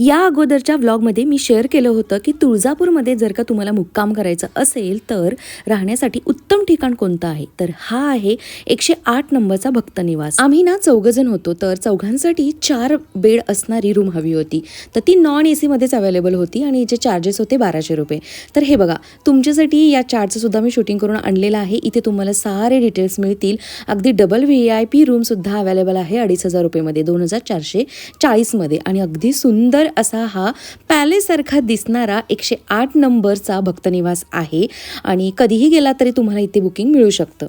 या अगोदरच्या व्लॉगमध्ये मी शेअर केलं होतं की तुळजापूरमध्ये जर का तुम्हाला मुक्काम करायचं असेल तर राहण्यासाठी उत्तम ठिकाण कोणतं आहे? तर हा आहे एकशे आठ नंबरचा भक्त निवास आम्ही ना चौघजण होतो तर चौघांसाठी चार बेड असणारी रूम हवी होती. तर ती नॉन ए सीमध्येच अवेलेबल होती आणि जे चार्जेस होते बाराशे रुपये. तर हे बघा तुमच्यासाठी या चार्टचं सुद्धा मी शूटिंग करून आणलेलं आहे. इथे तुम्हाला सारे डिटेल्स मिळतील. अगदी डबल व्ही आय पी रूमसुद्धा अवेलेबल आहे अडीच हजार रुपयेमध्ये दोन हजार चारशे चाळीसमध्ये. आणि अगदी सुंदर असा हा पॅलेससारखा दिसणारा एकशे आठ नंबरचा भक्तनिवास आहे. आणि कधीही गेला तरी तुम्हाला इथे बुकिंग मिळू शकतं.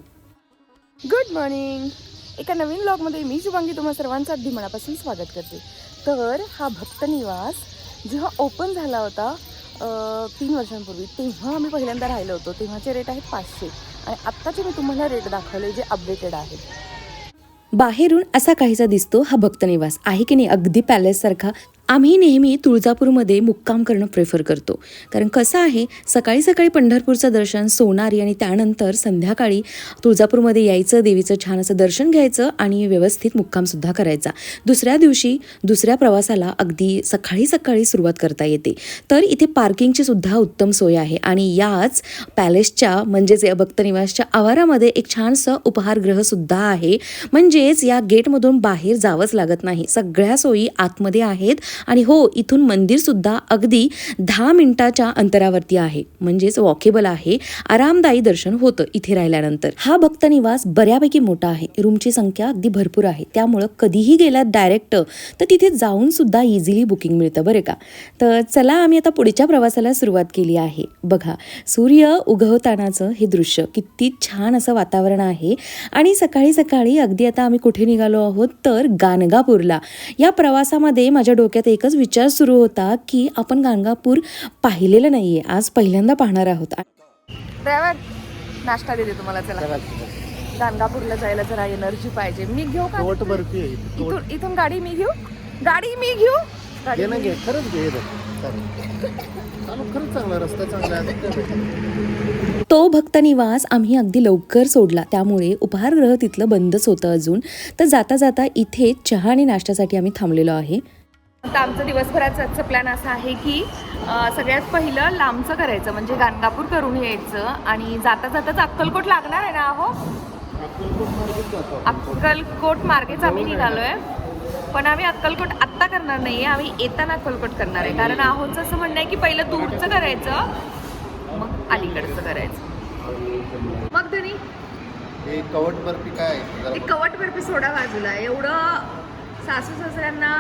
गुड मॉर्निंग एका नवीन ब्लॉगमध्ये मी शुभांगी तुम्हा सर्वांचं अगदी मनापासून स्वागत करते. तर हा भक्तनिवास जेव्हा ओपन झाला होता तीन वर्षांपूर्वी तेव्हा आम्ही पहिल्यांदा राहिलो होतो. तेव्हाचे रेट आहेत पाचशे. आणि आत्ताचे मी तुम्हाला रेट दाखवले जे अपडेटेड आहेत बाहेरून असा काहीसा दिसतो हा भक्तनिवास आहे की नाही? अगदी पॅलेससारखा आम्ही नेहमी तुळजापूरमध्ये मुक्काम करणं प्रेफर करतो. कारण कसं आहे सकाळी सकाळी पंढरपूरचं दर्शन सोनारी आणि त्यानंतर संध्याकाळी तुळजापूरमध्ये यायचं देवीचं छान असं दर्शन घ्यायचं आणि व्यवस्थित मुक्कामसुद्धा करायचा. दुसऱ्या दिवशी दुसऱ्या प्रवासाला अगदी सकाळी सकाळी सुरुवात करता येते. तर इथे पार्किंगची सुद्धा उत्तम सोय आहे आणि याच पॅलेसच्या म्हणजेच या भक्तनिवासच्या आवारामध्ये एक छानसं उपहारगृहसुद्धा आहे. म्हणजेच या गेटमधून बाहेर जावंच लागत नाही. सगळ्या सोयी आतमध्ये आहेत. आणि हो इथून मंदिरसुद्धा अगदी दहा मिनिटाच्या अंतरावरती आहे. म्हणजेच वॉकेबल आहे. आरामदायी दर्शन होतं इथे राहिल्यानंतर. हा भक्तनिवास बऱ्यापैकी मोठा आहे. रूमची संख्या अगदी भरपूर आहे. त्यामुळं कधीही गेलात डायरेक्ट तर तिथे जाऊन सुद्धा इझिली बुकिंग मिळतं बरं का? तर चला आम्ही आता पुढच्या प्रवासाला सुरुवात केली आहे. बघा सूर्य उगवतानाचं हे दृश्य किती छान असं वातावरण आहे. आणि सकाळी सकाळी अगदी आता आम्ही कुठे निघालो आहोत? तर गाणगापूरला. या प्रवासामध्ये माझ्या डोक्यात एकच विचार सुरू होता की आपण गाणगापूर पाहिलेलं नाहीये. आज पहिल्यांदा पाहणार आहोत. ड्रायव्हर नाश्ता देते तुम्हाला चला. गाणगापूरला जायला जरा एनर्जी पाहिजे. मी घेऊ का कवट बर्फी आहे इथून इथून गाडी मी घेऊ? गाडी मी घेऊ? गाडी घे ना घे. खरंच घे बघ. चालेल. चालू खरंच चांगला रस्ता चांगला आहे. आता काय भेटेल. तो भक्तनिवास आम्ही अगदी लवकर सोडला. त्यामुळे उपहारगृह तिथलं बंदच होतं अजून. तर जाता जाता इथे चहा आणि नाश्त्यासाठी आम्ही थांबलेलो आहे. आता आमचं दिवसभराचं आजचं प्लॅन असं आहे की सगळ्यात पहिलं लांबचं करायचं म्हणजे गाणगापूर करून यायचं. आणि जाता जाताच अक्कलकोट लागणार आहे ना हो? अक्कलकोट मार्गेच आम्ही निघालोय. पण आम्ही अक्कलकोट आत्ता करणार नाहीये आम्ही येताना अक्कलकोट करणार आहे. कारण आहोचं असं म्हणणं आहे की पहिलं दूरचं करायचं मग अलीकडचं करायचं. मग हे कवट बर्फी काय आहे? कवट बर्फी सोडा बाजूला. एवढं सासू सासऱ्यांना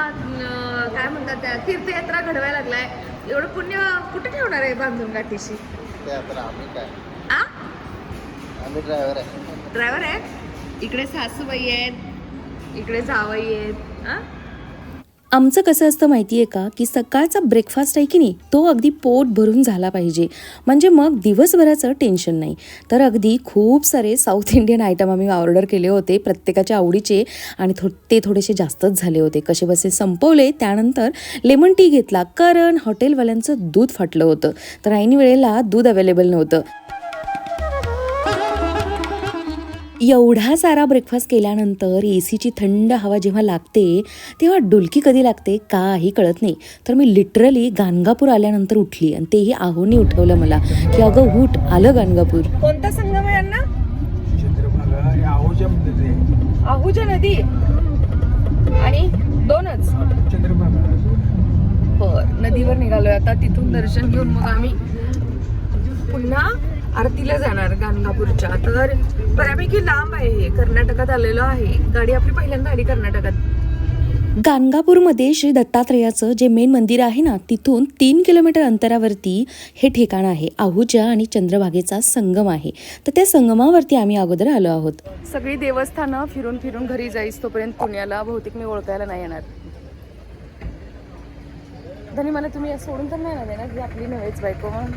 काय म्हणतात त्या तीर्थयात्रा घडवायला लागलाय. एवढं पुण्य कुठे ठेवणार आहे बांधून गाठीशी? ड्रायव्हर आहे. ड्रायव्हर आहे इकडे सासूबाई आहेत इकडे जावई आहेत? आमचं कसं असतं माहिती आहे का की सकाळचा ब्रेकफास्ट आहे की नाही तो अगदी पोट भरून झाला पाहिजे. म्हणजे मग दिवसभराचं टेन्शन नाही. तर अगदी खूप सारे साऊथ इंडियन आयटम आम्ही ऑर्डर केले होते प्रत्येकाच्या आवडीचे आणि थो ते थोडेसे जास्तच झाले होते. कसे बसे संपवले त्यानंतर लेमन टी घेतला. कारण हॉटेलवाल्यांचं दूध फाटलं होतं. तर ऐन वेळेला दूध अवेलेबल नव्हतं. एवढा सारा ब्रेकफास्ट केल्यानंतर ए सीची थंड हवा जेव्हा लागते तेव्हा डुलकी कधी लागते काही कळत नाही. तर मी लिटरली गाणगापूर आल्यानंतर उठली आणि तेही आहोनी उठवलं मला की अगं उठ आलं गाणगापूर. कोणता संगम आहे यांना? चंद्रभागा हे आहोच्या मध्ये आहूजा नदी. आणि दोनच. बर नदीवर निघालोय. आता तिथून दर्शन घेऊन मग आम्ही पुन्हा आरतीला जाणार गाणगापूरच्या. तर बऱ्यापैकी लांब आहे हे. कर्नाटकात आलेलो आहे. गाडी आपली पहिल्यांदा आली कर्नाटकात. गाणगापूरमध्ये श्री दत्तात्रेयाचं जे मेन मंदिर आहे ना तिथून तीन किलोमीटर अंतरावरती हे ठिकाण आहे. आहूजा आणि चंद्रभागेचा संगम आहे. तर त्या संगमावरती आम्ही अगोदर आलो आहोत. सगळी देवस्थानं फिरून फिरून घरी जाईस तोपर्यंत पुण्याला बहुतेक मी ओळखायला नाही येणार. धनी मला तुम्ही सोडून तर नाही ना? देणार आपली नव्हेच बायको. मग?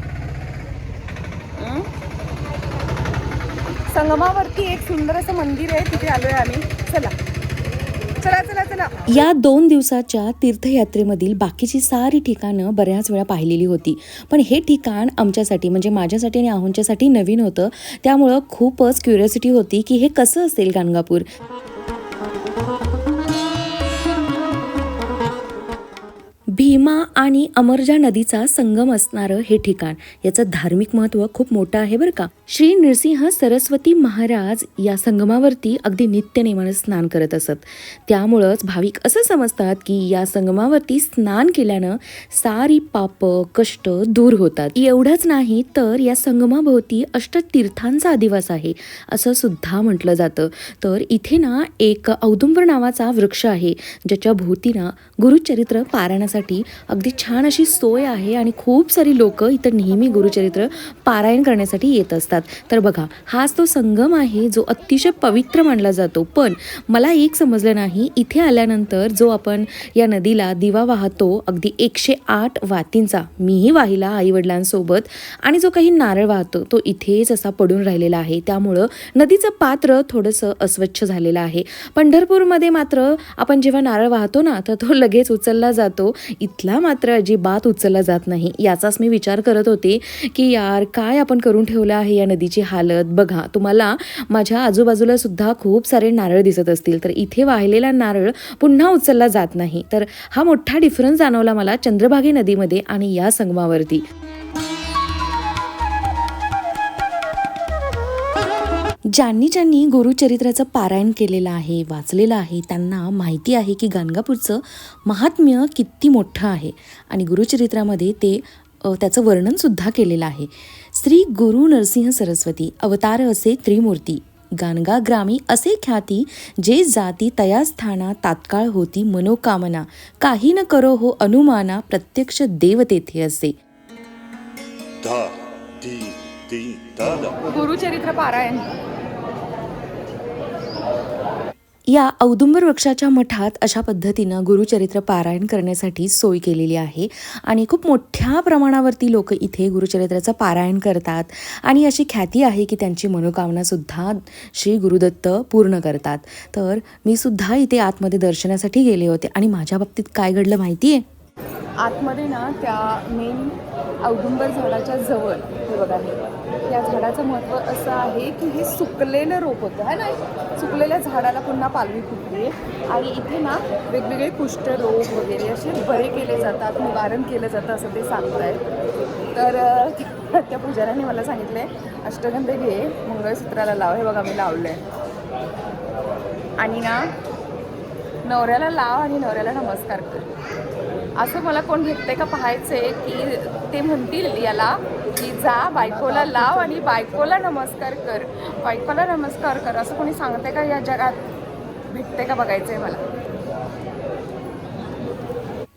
संगमावरती एक सुंदर असं मंदिर आहे तिथे आलोय आम्ही. चला. चला चला चला. या दोन दिवसाच्या तीर्थयात्रेमधील बाकीची सारी ठिकाणं बऱ्याच वेळा पाहिलेली होती. पण हे ठिकाण आमच्यासाठी म्हणजे माझ्यासाठी आणि आहोंच्यासाठी नवीन होतं. त्यामुळं खूपच क्युरियोसिटी होती की हे कसं असेल गाणगापूर? भीमा आणि अमरजा नदीचा संगम असणारं हे ठिकाण. याचं धार्मिक महत्त्व खूप मोठं आहे बरं का. श्री नृसिंह सरस्वती महाराज या संगमावरती अगदी नित्यनेमानं स्नान करत असत. त्यामुळंच भाविक असं समजतात की या संगमावरती स्नान केल्यानं सारी पाप कष्ट दूर होतात. एवढंच नाही तर या संगमाभोवती अष्टतीर्थांचा अधिवास आहे असं सुद्धा म्हटलं जातं. तर इथे ना एक औदुंबर नावाचा वृक्ष आहे ज्याच्या भोवती ना गुरुचरित्र पारायणासाठी अगदी छान अशी सोय आहे आणि खूप सारी लोक इथं नेहमी गुरुचरित्र पारायण करण्यासाठी येत असतात. तर बघा हाच तो संगम आहे जो अतिशय पवित्र मानला जातो. पण मला एक समजलं नाही इथे आल्यानंतर जो आपण या नदीला दिवा वाहतो अगदी एकशे आठ वातींचा मीही वाहिला आईवडिलांसोबत आणि जो काही नारळ वाहतो तो इथेच असा पडून राहिलेला आहे. त्यामुळं नदीचं पात्र थोडंसं अस्वच्छ झालेलं आहे. पंढरपूरमध्ये मात्र आपण जेव्हा नारळ वाहतो ना तर तो लगेच उचलला जातो. इथला मात्र अजिबात उचलला जात नाही. याचाच मी विचार करत होते की यार काय आपण करून ठेवलं आहे या नदीची हालत? बघा तुम्हाला माझ्या आजूबाजूला सुद्धा खूप सारे नारळ दिसत असतील तर इथे वाहिलेला नारळ पुन्हा उचलला जात नाही. तर हा मोठा डिफरन्स जाणवला मला चंद्रभागी नदीमध्ये आणि या संगमावरती. ज्यांनी ज्यांनी गुरुचरित्राचं पारायण केलेलं आहे वाचलेलं आहे त्यांना माहिती आहे की गाणगापूरचं महात्म्य किती मोठं आहे. आणि गुरुचरित्रामध्ये ते त्याचं वर्णनसुद्धा केलेलं आहे. श्री गुरु नरसिंह सरस्वती अवतार असे त्रिमूर्ती गाणगा ग्रामी असे ख्याती जे जाती तया स्थाना तात्काळ होती मनोकामना काही न करो हो अनुमाना प्रत्यक्ष देव तेथे असे. गुरुचरित्र पारायण. या औदुंबर वृक्षाच्या मठात अशा पद्धतीनं गुरुचरित्र पारायण करण्यासाठी सोय केलेली आहे. आणि खूप मोठ्या प्रमाणावरती लोक इथे गुरुचरित्राचं पारायण करतात. आणि अशी ख्याती आहे की त्यांची मनोकामनासुद्धा श्री गुरुदत्त पूर्ण करतात. तर मी सुद्धा इथे आतमध्ये दर्शनासाठी गेले होते. आणि माझ्या बाबतीत काय घडलं माहिती आहे आतमध्ये ना त्या मेन औदुंबर झाडाच्या जवळ हे बघा हे. या झाडाचं महत्त्व असं आहे की हे सुकलेलं रोप होतं है ना? सुकलेल्या झाडाला पुन्हा पालवी फुटली आहे आणि इथे ना वेगवेगळे कुष्ठरोग वगैरे असे बरे केले जातात निवारण केलं जातं असं ते सांगत आहेत तर त्या पुजाऱ्याने मला सांगितलं आहे अष्टगंध घे मंगळसूत्राला लाव हे बघा मी लावलं आहे आणि ना नवऱ्याला लाव आणि नवऱ्याला नमस्कार कर. असं मला कोण भेटते का पाहायचंय की ते म्हणतील याला की जा बायकोला लाव आणि बायकोला नमस्कार कर. बायकोला नमस्कार कर असं कोणी सांगते का या जगात? भेटते का बघायचंय मला?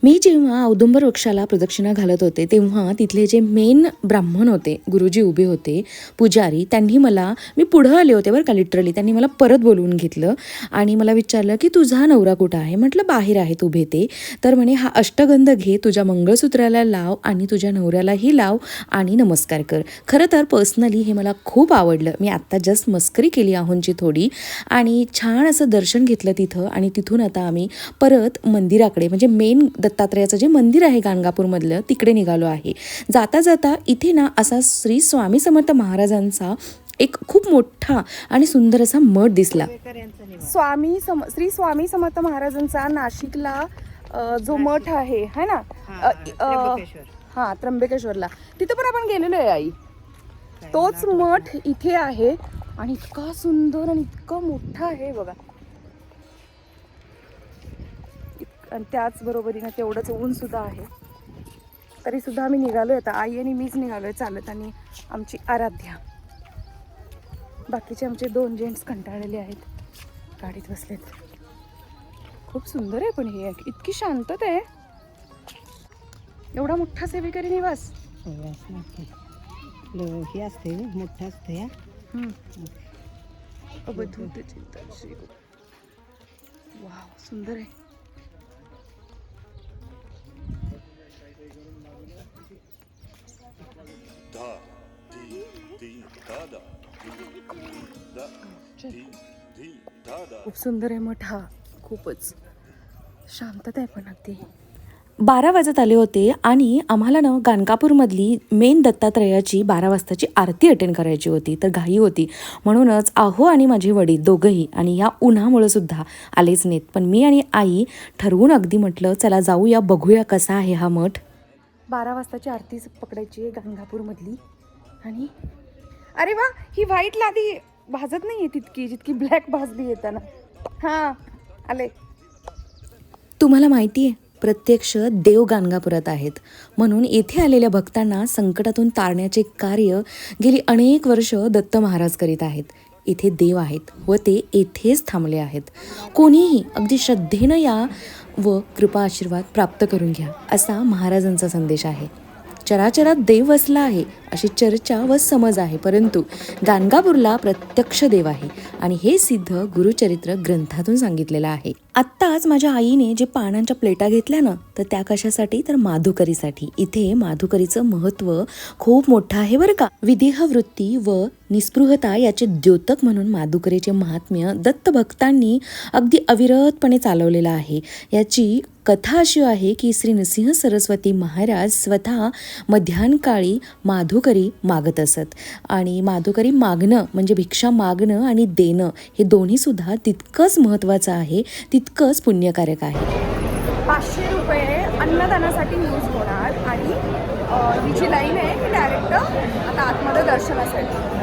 मी जेव्हा औदुंबर वृक्षाला प्रदक्षिणा घालत होते तेव्हा तिथले जे मेन ब्राह्मण होते गुरुजी उभे होते पुजारी त्यांनी मला मी पुढं आले होते बरं का लिटरली त्यांनी मला परत बोलवून घेतलं आणि मला विचारलं की तुझा नवरा कुठं आहे? म्हटलं बाहेर आहेत उभे ते तर म्हणे हा अष्टगंध घे तुझ्या मंगळसूत्राला लाव आणि तुझ्या नवऱ्यालाही लाव आणि नमस्कार कर. खरं तर पर्सनली हे मला खूप आवडलं. मी आत्ता जस्ट मस्करी केली आहोंची थोडी आणि छान असं दर्शन घेतलं तिथं आणि तिथून आता आम्ही परत मंदिराकडे म्हणजे मेन दत्तात्रयाचं जे मंदिर आहे गाणगापूरमधलं तिकडे निघालो आहे. जाता जाता इथे ना असा श्री स्वामी समर्थ महाराजांचा एक खूप मोठा आणि सुंदर असा मठ दिसला. स्वामी सम श्री स्वामी समर्थ महाराजांचा नाशिकला अ, जो मठ आहे है ना? अ, अ, हा त्र्यंबकेश्वरला. तिथं पण आपण गेलेलो आहे आई. तोच मठ इथे आहे आणि इतका सुंदर आणि इतका मोठा आहे बघा. आणि त्याच बरोबरीनं तेवढंच ऊन सुद्धा आहे. तरी सुद्धा आम्ही निघालोय आता. आई आणि मीच निघालोय चालत आणि आमची आराध्या. बाकीचे आमचे दोन जेंट्स कंटाळलेले आहेत. गाडीत बसलेत. खूप सुंदर आहे पण हे. इतकी शांतता आहे. एवढा मोठा सेवेकरी निवास. हे असते मोठं असते वाव सुंदर आहे. Da di di da da. Di da di di da da. खूप सुंदर आहे मठ हा. खूपच. शांतता आहे पण अगदी. बारा वाजत आले होते आणि आम्हाला ना गाणगापूरमधली मेन दत्तात्रयाची बारा वाजताची आरती अटेंड करायची होती तर घाई होती. म्हणूनच आहो आणि माझे वडील दोघंही आणि या उन्हामुळं सुद्धा आलेच नाहीत. पण मी आणि आई ठरवून अगदी म्हटलं चला जाऊया बघूया कसा आहे हा मठ. बारा वाजताची आरतीच पकडायची आहे गाणगापूरमधली आणि अरे वा ही व्हाईट लादी भाजत नाही आहे तितकी जितकी ब्लॅक भाजली येताना हां आले. तुम्हाला माहिती आहे प्रत्यक्ष देव गाणगापुरात आहेत. म्हणून येथे आलेल्या भक्तांना संकटातून तारण्याचे कार्य गेली अनेक वर्ष दत्त महाराज करीत आहेत. इथे देव आहेत व ते येथेच थांबले आहेत. कोणीही अगदी श्रद्धेनं या व कृपा आशीर्वाद प्राप्त करून घ्या असा महाराजांचा संदेश आहे. चराचरात देव वसला आहे अशी चर्चा व समज आहे. परंतु गाणगापूरला प्रत्यक्ष देव आहे आणि हे सिद्ध गुरुचरित्र ग्रंथातून सांगितलेलं आहे. आत्ताच माझ्या आईने जे पानांच्या प्लेटा घेतल्या ना तर त्या कशासाठी? तर माधुकरीसाठी. इथे माधुकरीचं महत्त्व खूप मोठं आहे बरं का. विदेह वृत्ती व निस्पृहता याचे द्योतक म्हणून माधुकरीचे महात्म्य दत्त भक्तांनी अगदी अविरतपणे चालवलेलं आहे. याची कथा अशी आहे की श्री नृसिंह सरस्वती महाराज स्वतः मध्यानकाळी माधुकरी मागत असत. आणि माधुकरी मागणं म्हणजे भिक्षा मागणं आणि देणं हे दोन्ही सुद्धा तितकंच महत्त्वाचं आहे तितकंच पुण्यकारक आहे. पाचशे रुपये अन्नदानासाठी यूज होणार आणि ही जी लाईन आहे ही डायरेक्ट आता आतमध्ये दर्शनासाठी.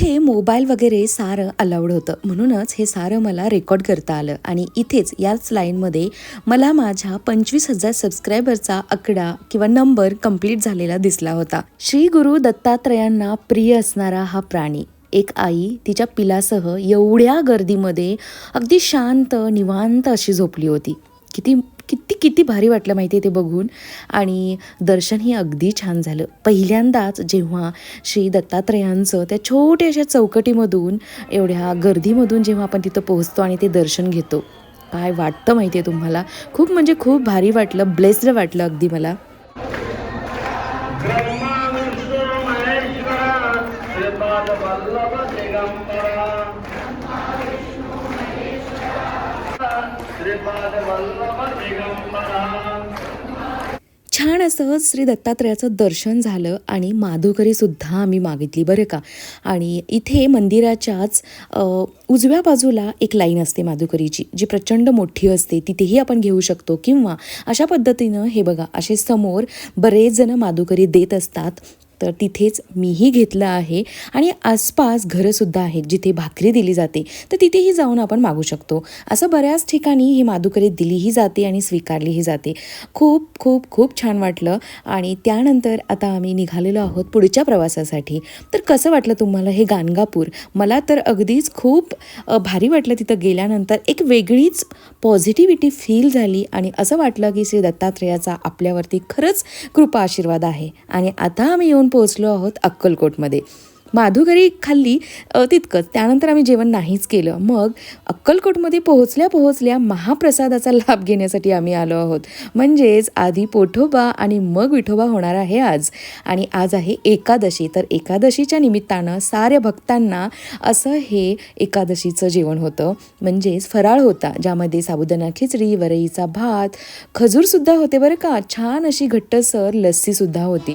इथे मोबाईल वगैरे सारं अलाउड होतं. म्हणूनच हे सारं मला रेकॉर्ड करता आलं. आणि इथेच याच लाईनमध्ये मला माझ्या पंचवीस हजार सबस्क्रायबरचा आकडा किंवा नंबर कंप्लीट झालेला दिसला होता. श्री गुरु दत्तात्रयांना प्रिय असणारा हा प्राणी एक आई तिच्या पिलासह एवढ्या गर्दीमध्ये अगदी शांत निवांत अशी झोपली होती. किती किती किती भारी वाटलं माहिती आहे ते बघून. आणि दर्शनही अगदी छान झालं. पहिल्यांदाच जेव्हा श्री दत्तात्रयांचं त्या छोट्याशा चौकटीमधून एवढ्या गर्दीमधून जेव्हा आपण तिथं पोहोचतो आणि ते दर्शन घेतो. काय वाटतं माहिती आहे तुम्हाला? खूप म्हणजे खूप भारी वाटलं ब्लेस्ड वाटलं अगदी मला. छान असं श्री दत्तात्रयाचं दर्शन झालं आणि माधुकरीसुद्धा आम्ही मागितली बरं का. आणि इथे मंदिराच्याच उजव्या बाजूला एक लाईन असते माधुकरीची जी प्रचंड मोठी असते. तिथेही आपण घेऊ शकतो. किंवा अशा पद्धतीनं हे बघा असे समोर बरेच जण माधुकरी देत असतात. तर तिथेच मीही घेतलं आहे. आणि आसपास घरंसुद्धा आहेत जिथे भाकरी दिली जाते. तर तिथेही जाऊन आपण मागू शकतो. असं बऱ्याच ठिकाणी ही माधुकरी दिलीही जाते आणि स्वीकारलीही जाते. खूप खूप खूप छान वाटलं. आणि त्यानंतर आता आम्ही निघालेलो आहोत पुढच्या प्रवासासाठी. तर कसं वाटलं तुम्हाला हे गाणगापूर? मला तर अगदीच खूप भारी वाटलं तिथं गेल्यानंतर. एक वेगळीच पॉझिटिव्हिटी फील झाली. आणि असं वाटलं की श्री दत्तात्रेयाचा आपल्यावरती खरंच कृपा आशीर्वाद आहे. आणि आता आम्ही येऊन पोहोचलो आहोत अक्कलकोटमध्ये. माधुकरी खाल्ली तितकंच. त्यानंतर आम्ही जेवण नाहीच केलं. मग अक्कलकोटमध्ये पोहोचल्या पोहोचल्या महाप्रसादाचा लाभ घेण्यासाठी आम्ही आलो आहोत. म्हणजेच आधी पोठोबा आणि मग विठोबा होणार आहे आज. आणि आज आहे एकादशी. तर एकादशीच्या निमित्तानं साऱ्या भक्तांना असं हे एकादशीचं जेवण होतं. म्हणजेच फराळ होता ज्यामध्ये साबुदाणा खिचडी वरईचा भात खजूरसुद्धा होते बरं का. छान अशी घट्टसर लस्सीसुद्धा होती.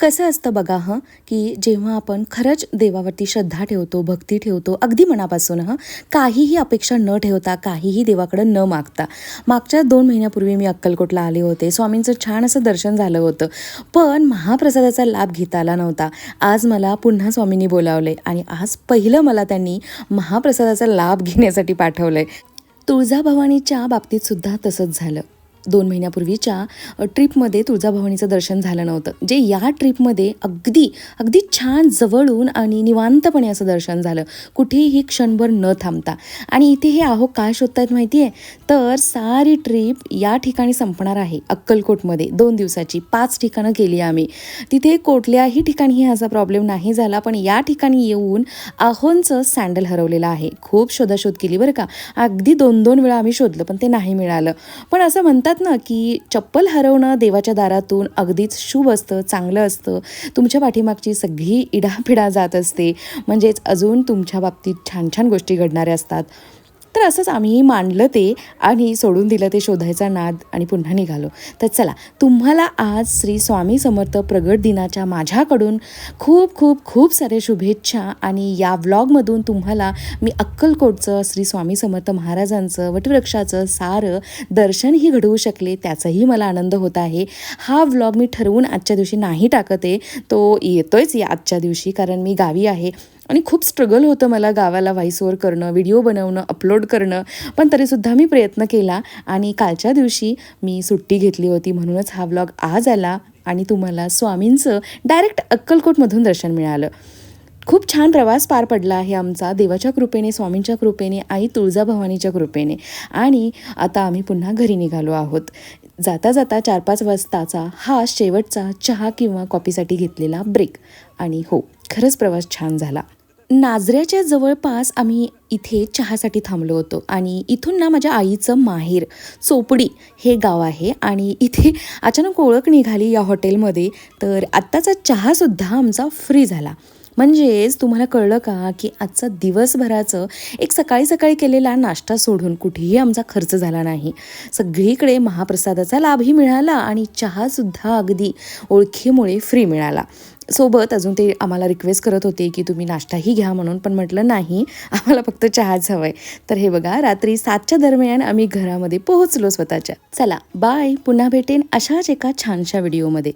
कसं असतं बघा हं की जेव्हा आपण खरंच देवावरती श्रद्धा ठेवतो भक्ती ठेवतो अगदी मनापासून हं काहीही अपेक्षा न ठेवता काहीही देवाकडं न मागता. मागच्या दोन महिन्यापूर्वी मी अक्कलकोटला आले होते. स्वामींचं छान असं दर्शन झालं होतं. पण महाप्रसादाचा लाभ घेता आला नव्हता. आज मला पुन्हा स्वामींनी बोलावले आणि आज पहिलं मला त्यांनी महाप्रसादाचा लाभ घेण्यासाठी पाठवलं आहे तुळजाभवानीच्या बाबतीत सुद्धा तसंच झालं. दोन महिन्यापूर्वीच्या ट्रिपमध्ये तुळजाभवानीचं दर्शन झालं नव्हतं. जे या ट्रिपमध्ये अगदी अगदी छान जवळून आणि निवांतपणे असं दर्शन झालं. कुठेही क्षणभर न थांबता. आणि इथे हे आहो काय शोधतायत माहिती आहे तर सारी ट्रिप या ठिकाणी संपणार आहे. अक्कलकोटमध्ये दोन दिवसाची पाच ठिकाणं केली आम्ही. तिथे कुठल्याही ठिकाणी असा प्रॉब्लेम नाही झाला पण या ठिकाणी येऊन आहोंचं सँडल हरवलेलं आहे. खूप शोधाशोध केली बरं का. अगदी दोन दोन वेळा आम्ही शोधलं पण ते नाही मिळालं. पण असं म्हणतात म्हणतात ना की चप्पल हरवणं देवाच्या दारातून अगदीच शुभ असतं चांगलं असतं. तुमच्या पाठीमागची सगळी इडापिडा जात असते. म्हणजेच अजून तुमच्या बाबतीत छान छान गोष्टी घडणाऱ्या असतात. तर असंच आम्ही मांडलं ते आणि सोडून दिलं ते शोधायचा नाद आणि पुन्हा निघालो. तर चला तुम्हाला आज श्री स्वामी समर्थ प्रगट दिनाच्या माझ्याकडून खूप खूप खूप सारे शुभेच्छा आणि या व्लॉगमधून तुम्हाला मी अक्कलकोटचं श्री स्वामी समर्थ महाराजांचं वटवृक्षाचं सारं दर्शनही घडवू शकले त्याचाही मला आनंद होत आहे. हा व्लॉग मी ठरवून आजच्या दिवशी नाही टाकत आहे तो येतोयच या आजच्या दिवशी कारण मी गावी आहे. आणि खूप स्ट्रगल होतं मला गावाला व्हॉइस ओवर करणं व्हिडिओ बनवणं अपलोड करणं. पण तरीसुद्धा मी प्रयत्न केला आणि कालच्या दिवशी मी सुट्टी घेतली होती म्हणूनच हा व्लॉग आज आला आणि तुम्हाला स्वामींचं डायरेक्ट अक्कलकोटमधून दर्शन मिळालं. खूप छान प्रवास पार पडला आहे आमचा देवाच्या कृपेने स्वामींच्या कृपेने आई तुळजाभवानीच्या कृपेने. आणि आता आम्ही पुन्हा घरी निघालो आहोत. जाता जाता चार पाच वाजताचा हा शेवटचा चहा किंवा कॉफीसाठी घेतलेला ब्रेक आणि हो खरंच प्रवास छान झाला. नाजऱ्याच्या जवळपास आम्ही इथे चहासाठी थांबलो होतो. आणि इथून ना माझ्या आईचं माहेर चोपडी हे गाव आहे. आणि इथे अचानक ओळख निघाली या हॉटेलमध्ये. तर आत्ताचा चहासुद्धा आमचा फ्री झाला. म्हणजेच तुम्हाला कळलं का की आजचा दिवसभराचं एक सकाळी सकाळी केलेला नाश्ता सोडून कुठेही आमचा खर्च झाला नाही. सगळीकडे महाप्रसादाचा लाभही मिळाला आणि चहासुद्धा अगदी ओळखीमुळे फ्री मिळाला. सोबत अजून ते आम्हाला रिक्वेस्ट करत होते की तुम्ही नाश्ताही घ्या म्हणून पण म्हटलं नाही आम्हाला फक्त चहाच हवं आहे तर हे बघा रात्री सातच्या दरम्यान आम्ही घरामध्ये पोहोचलो स्वतःच्या. चला बाय पुन्हा भेटेन अशाच एका छानशा व्हिडिओमध्ये